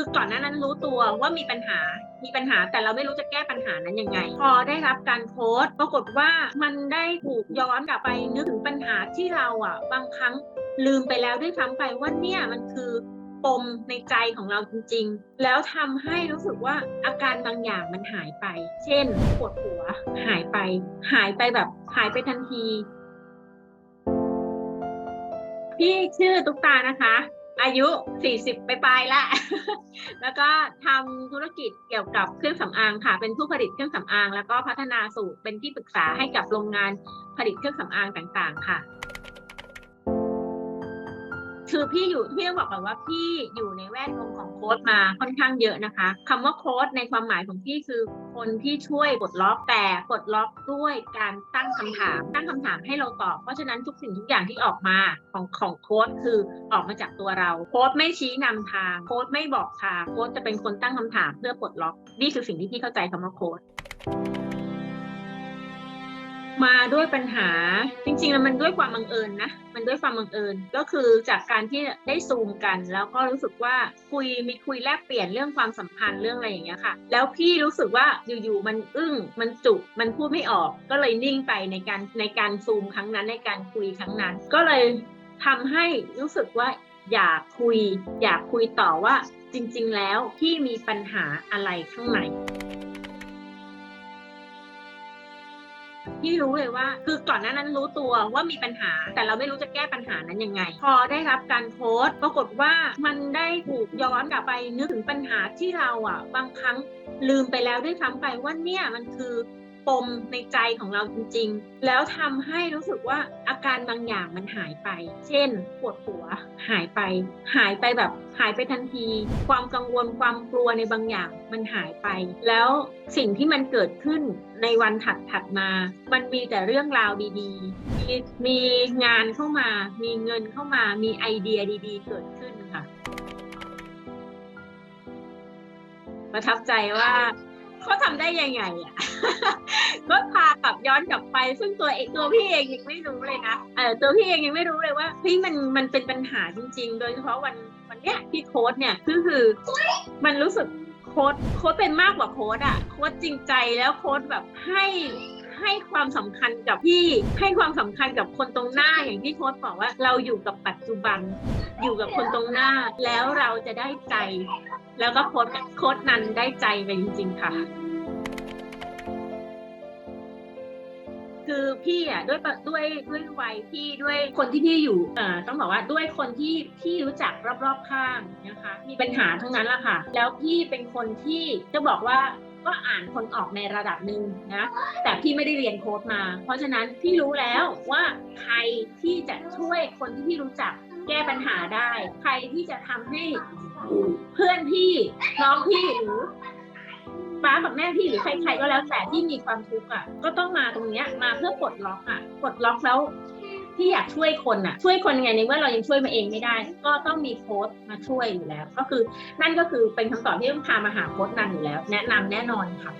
คือก่อนหน้านั้นรู้ตัวว่ามีปัญหา มีปัญหาแต่เราไม่รู้จะแก้ปัญหานั้นยังไง พอได้รับการโค้ดปรากฏว่ามันได้ถูกย้อนกลับไปนึกถึงปัญหาที่เราอะ บางครั้งลืมไปแล้วด้วยซ้ำไปว่าเนี่ยมันคือปมในใจของเราจริงๆ แล้วทำให้รู้สึกว่าอาการบางอย่างมันหายไป เช่น ปวดหัว หายไป หายไปแบบหายไปทันที พี่ชื่อตุ๊กตานะคะ อายุ 40 ไปปลายแล้วแล้วก็ทำธุรกิจเกี่ยวกับเครื่องสำอางค่ะ เป็นผู้ผลิตเครื่องสำอาง แล้วก็พัฒนาสูตรเป็นที่ปรึกษาให้กับโรงงานผลิตเครื่องสำอางต่างๆ ค่ะ คือพี่อยู่พี่ต้องบอกก่อนว่าพี่อยู่ในแวดวงของโค้ดมาค่อนข้างเยอะนะคะคำว่าโค้ดในความหมายของพี่คือคนที่ช่วยปลดล็อกแต่ปลดล็อกด้วยการตั้งคำถาม ตั้งคำถามให้เราตอบ เพราะฉะนั้นทุกสิ่งทุกอย่างที่ออกมาของของโค้ดคือออกมาจากตัวเรา โค้ดไม่ชี้นำทาง โค้ดไม่บอกทาง โค้ดจะเป็นคนตั้งคำถามเพื่อปลดล็อก นี่คือสิ่งที่พี่เข้าใจคำว่าโค้ด มาด้วยปัญหาจริงๆแล้วมันด้วยความบังเอิญนะมันด้วยความบังเอิญก็คือจากการที่ได้ซูมกัน แล้วก็รู้สึกว่าคุยมีคุยแลกเปลี่ยนเรื่องความสัมพันธ์เรื่องอะไรอย่างเงี้ยค่ะ แล้วพี่รู้สึกว่าอยู่ๆมันอึ้งมันจุกมันพูดไม่ออก ก็เลยนิ่งไปในการในการซูมครั้งนั้นในการคุยครั้งนั้น ก็เลยทำให้รู้สึกว่าอยากคุย อยากคุยต่อว่าจริง ๆ แล้วพี่มีปัญหาอะไรข้างใน ที่รู้เลยว่า คือก่อนหน้านั้นรู้ตัวว่ามีปัญหา แต่เราไม่รู้จะแก้ปัญหานั้นยังไง พอได้รับการโพสต์ปรากฏว่ามันได้ถูกย้อนกลับไปนึกถึงปัญหาที่เราอะ บางครั้งลืมไปแล้วด้วยซ้ำไปว่าเนี่ยมันคือ ปมในใจของเราจริง ๆ แล้วทำให้รู้สึกว่าอาการบางอย่างมันหายไป เช่น ปวดหัวหายไป หายไปแบบหายไปทันที ความกังวลความกลัวในบางอย่างมันหายไป แล้วสิ่งที่มันเกิดขึ้นในวันถัดถัดๆมา มันมีแต่เรื่องราวดีๆ มีมีงานเข้ามา มีเงินเข้ามา มีไอเดียดี ๆ เกิดขึ้นค่ะ ประทับใจว่า เขาทำได้ยังไงอะก็พากลับย้อนกลับไป ซึ่งตัวเองตัวพี่เองยังไม่รู้เลยนะเออตัวพี่เองยังไม่รู้เลยว่าเฮ้ยมันมันเป็นปัญหาจริง ๆ โดยเฉพาะวันวันเนี้ยที่โค้ดเนี่ยคือคือมันรู้สึกโค้ดโค้ดเป็นมากกว่าโค้ดอะโค้ดจริงใจแล้วโค้ดแบบให้ให้ความสำคัญกับพี่ให้ความสำคัญกับคนตรงหน้าอย่างที่โค้ดบอกว่าเราอยู่กับปัจจุบัน อยู่กับคนตรงหน้าแล้วเราจะได้ใจ แล้วก็โค้ดโค้ดนั้นได้ใจไปจริง ๆ ค่ะ คือพี่อะด้วยด้วยด้วยวัยพี่ด้วยคนที่พี่อยู่เอ่อต้องบอกว่าด้วยคนที่พี่รู้จักรอบๆข้างนะคะ มีปัญหาทั้งนั้นละค่ะ แล้วพี่เป็นคนที่จะบอกว่า ก็อ่านคนออกในระดับหนึ่งนะแต่พี่ไม่ได้เรียนโค้ดมา เพราะฉะนั้นพี่รู้แล้วว่าใครที่จะช่วยคนที่พี่รู้จักแก้ปัญหาได้ ใครที่จะทำให้เพื่อนพี่น้องพี่หรือป้ากับแม่พี่หรือใครๆก็แล้วแต่ที่มีความทุกข์อะก็ต้องมาตรงเนี้ยมาเพื่อปลดล็อกอะปลดล็อกแล้ว ที่อยากช่วยคนอะช่วยคนยังไงในเมื่อเรายังช่วยมาเองไม่ได้ ก็ต้องมีโค้ดมาช่วยอยู่แล้ว ก็คือนั่นก็คือเป็นคำตอบที่ต้องพามาหาโค้ดนันอยู่แล้ว แนะนำแน่นอนค่ะ